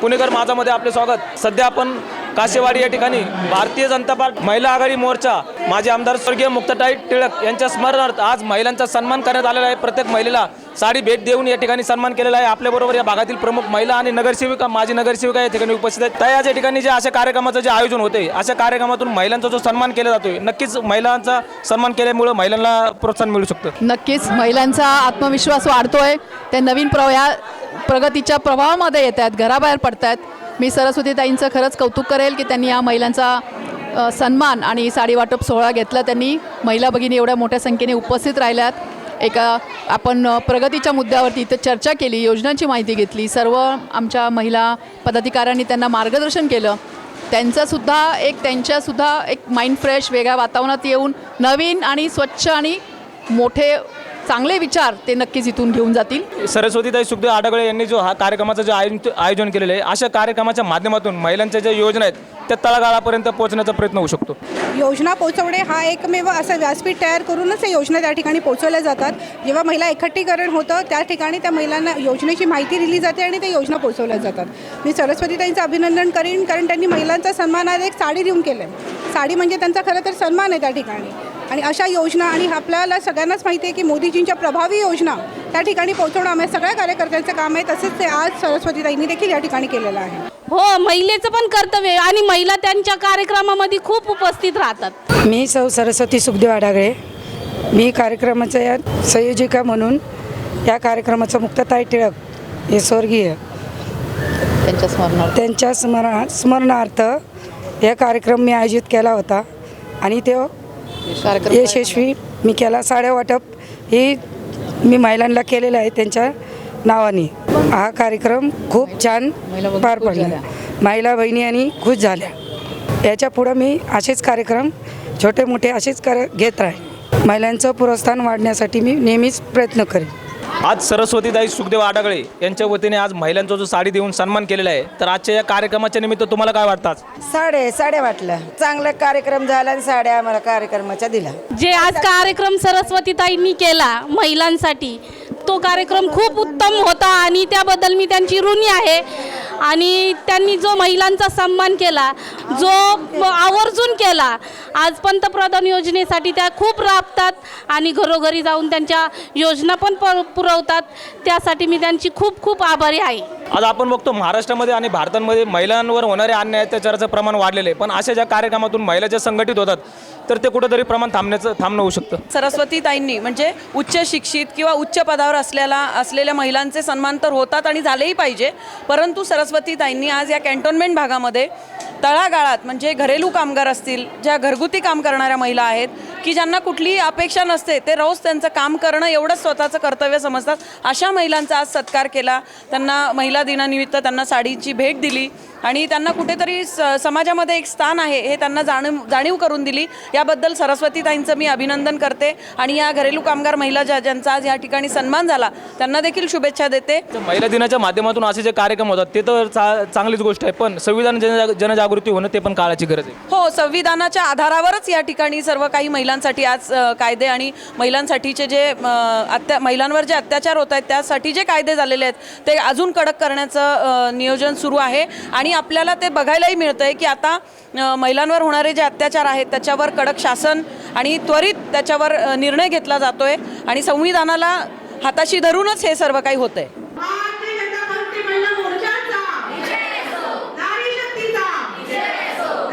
पुणेकर माझामध्ये आपले स्वागत. सध्या आपण कासेवाडी या ठिकाणी भारतीय जनता पार्टी महिला आघाडी मोर्चा माजी आमदार स्वर्गीय मुक्तताई टिळक यांच्या स्मरणार्थ आज महिलांचा सन्मान करण्यात आलेला आहे. प्रत्येक महिलेला साडी भेट देऊन या ठिकाणी सन्मान केलेला आहे. आपल्याबरोबर या भागातील प्रमुख महिला आणि नगरसेविका माजी नगरसेविका या ठिकाणी उपस्थित आहेत. त्या या ठिकाणी जे अशा कार्यक्रमाचं जे आयोजन होते अशा कार्यक्रमातून महिलांचा जो सन्मान केला जातोय नक्कीच महिलांचा सन्मान केल्यामुळे महिलांना प्रोत्साहन मिळू शकतं. नक्कीच महिलांचा आत्मविश्वास वाढतोय. ते नवीन प्र या प्रगतीच्या प्रभावामध्ये येत आहेत घराबाहेर पडत आहेत मी सरस्वतीताईंचं खरंच कौतुक करेल की त्यांनी या महिलांचा सन्मान आणि साडी वाटप सोहळा घेतला. त्यांनी महिला भगिनी एवढ्या मोठ्या संख्येने उपस्थित राहिल्यात. एका आपण प्रगतीच्या मुद्द्यावरती इथं चर्चा केली योजनांची माहिती घेतली. सर्व आमच्या महिला पदाधिकाऱ्यांनी त्यांना मार्गदर्शन केलं. त्यांचासुद्धा एक त्यांच्यासुद्धा एक माइंड फ्रेश वेगळ्या वातावरणात येऊन नवीन आणि स्वच्छ आणि मोठे चांगले विचार ते नक्कीच इथून घेऊन जातील. सरस्वतीताई सुखदेव आडगळे यांनी जो हा कार्यक्रमाचं जे आयोजन आयोजन केलेलं आहे अशा कार्यक्रमाच्या माध्यमातून महिलांच्या ज्या योजना आहेत त्या तळागाळापर्यंत पोहोचण्याचा प्रयत्न होऊ शकतो. योजना पोचवणे हा एकमेव असं व्यासपीठ तयार करूनच या योजना त्या ठिकाणी पोचवल्या जातात. जेव्हा महिला एकत्रीकरण होतं त्या ठिकाणी त्या महिलांना योजनेची माहिती दिली जाते आणि त्या योजना पोचवल्या जातात. मी सरस्वतीताईंचं अभिनंदन करीन कारण त्यांनी महिलांचा सन्मान आज एक साडी देऊन केलं आहे साडी म्हणजे त्यांचा खरं तर सन्मान आहे त्या ठिकाणी. आणि अशा योजना आणि आपल्याला सगळ्यांनाच माहिती आहे की मोदीजींच्या प्रभावी योजना त्या ठिकाणी पोहोचवणं आम्ही सगळ्या कार्यकर्त्यांचं काम आहे. तसंच ते आज सरस्वतीताईंनी देखील या ठिकाणी केलेलं आहे. हो महिलेचं पण कर्तव्य आहे आणि महिला त्यांच्या कार्यक्रमामध्ये खूप उपस्थित राहतात. मी सौ सरस्वती सुखदेव आडागळे. मी कार्यक्रमाच्या या संयोजिका म्हणून या कार्यक्रमाचा मुक्ताताई टिळक हे स्वर्गीय त्यांच्या स्मरणार्थ. त्यांच्या स्मरणा स्मरणार्थ हे कार्यक्रम मी आयोजित केला होता आणि तो कार्यक्रम यशस्वी. मी केला साड्या वाटप. ही मी महिलांना केलेलं आहे त्यांच्या नावाने. हा कार्यक्रम खूप छान पार पडला. महिला बहिणी आणि खुश झाल्या. याच्या पुढं मी असेच कार्यक्रम छोटे मोठे असेच कर घेत राहील महिलांचं प्रोत्साहन वाढण्यासाठी मी नेहमीच प्रयत्न करेन. आज सरस्वतीताई सुखदेव आडागळे यांच्या वतीने आज महिलांचा जो साडी देऊन सन्मान केलेला आहे तर आजच्या या कार्यक्रमाच्या निमित्त तुम्हाला काय वाटतं आज? साडे साड्या वाटलं. चांगला कार्यक्रम झाला आणि साड्या आम्हाला कार्यक्रमाच्या दिला जे आज कार्यक्रम सरस्वतीताईंनी केला महिलांसाठी तो कार्यक्रम खूप उत्तम होता आणि त्याबद्दल मी त्यांची ऋणी आहे. आणि त्यांनी जो महिलांचा सन्मान केला जो आवर्जून केला आज पंतप्रधान योजनेसाठी त्या खूप राबतात आणि घरोघरी जाऊन त्यांच्या योजना पण प- पुरवतात. त्यासाठी मी त्यांची खूप खूप आभारी आहे. आज आपण बघतो महाराष्ट्रामध्ये आणि भारतामध्ये महिलांवर होणारे अन्याय अत्याचाराचं प्रमाण वाढलेलं आहे. पण अशा ज्या कार्यक्रमातून महिला ज्या संघटित होतात तर ते कुठंतरी प्रमाण थांबण्याचं थांबणं होऊ शकतं. सरस्वतीताईंनी म्हणजे उच्च शिक्षित किंवा उच्च पदावर असलेला असलेल्या महिलांचे सन्मान तर होतात आणि झालेही पाहिजे. परंतु सरस्वतीताईंनी आज या कॅन्टोन्मेंट भागामध्ये तळागाळात म्हणजे घरेलू कामगार असतील ज्या घरगुती काम करणाऱ्या महिला आहेत की ज्यांना कुठलीही अपेक्षा नसते ते रोज त्यांचं काम करणं एवढंच स्वतःचं कर्तव्य समजतात. अशा महिलांचा आज सत्कार केला. त्यांना महिला दिनानिमित्त त्यांना साडीची भेट दिली. आणि त्यांना कुठेतरी स समाजामध्ये एक स्थान आहे हे त्यांना जाणीव जाणीव करून दिली. याबद्दल सरस्वतीताईंचं मी अभिनंदन करते. आणि या घरेलू कामगार महिला ज्या ज्यांचा आज या ठिकाणी सन्मान झाला त्यांना देखील शुभेच्छा देते. महिला दिनाच्या माध्यमातून असे जे कार्यक्रम होतात ते तर चा चांगलीच गोष्ट आहे पण संविधान जनजा जनजागृती होणं ते पण काळाची गरज आहे. हो संविधानाच्या आधारावरच या ठिकाणी सर्व काही महिलांसाठी आज कायदे आणि महिलांसाठीचे जे अत्या महिलांवर जे अत्याचार होत आहेत त्यासाठी जे कायदे झालेले आहेत ते अजून कडक करण्याचं नियोजन सुरू आहे. आणि आणि आपल्याला ते बघायलाही मिळतं आहे की आता महिलांवर होणारे जे अत्याचार आहेत त्याच्यावर कडक शासन आणि त्वरित त्याच्यावर निर्णय घेतला जातो आहे आणि संविधानाला हाताशी धरूनच हे सर्व काही होतं आहे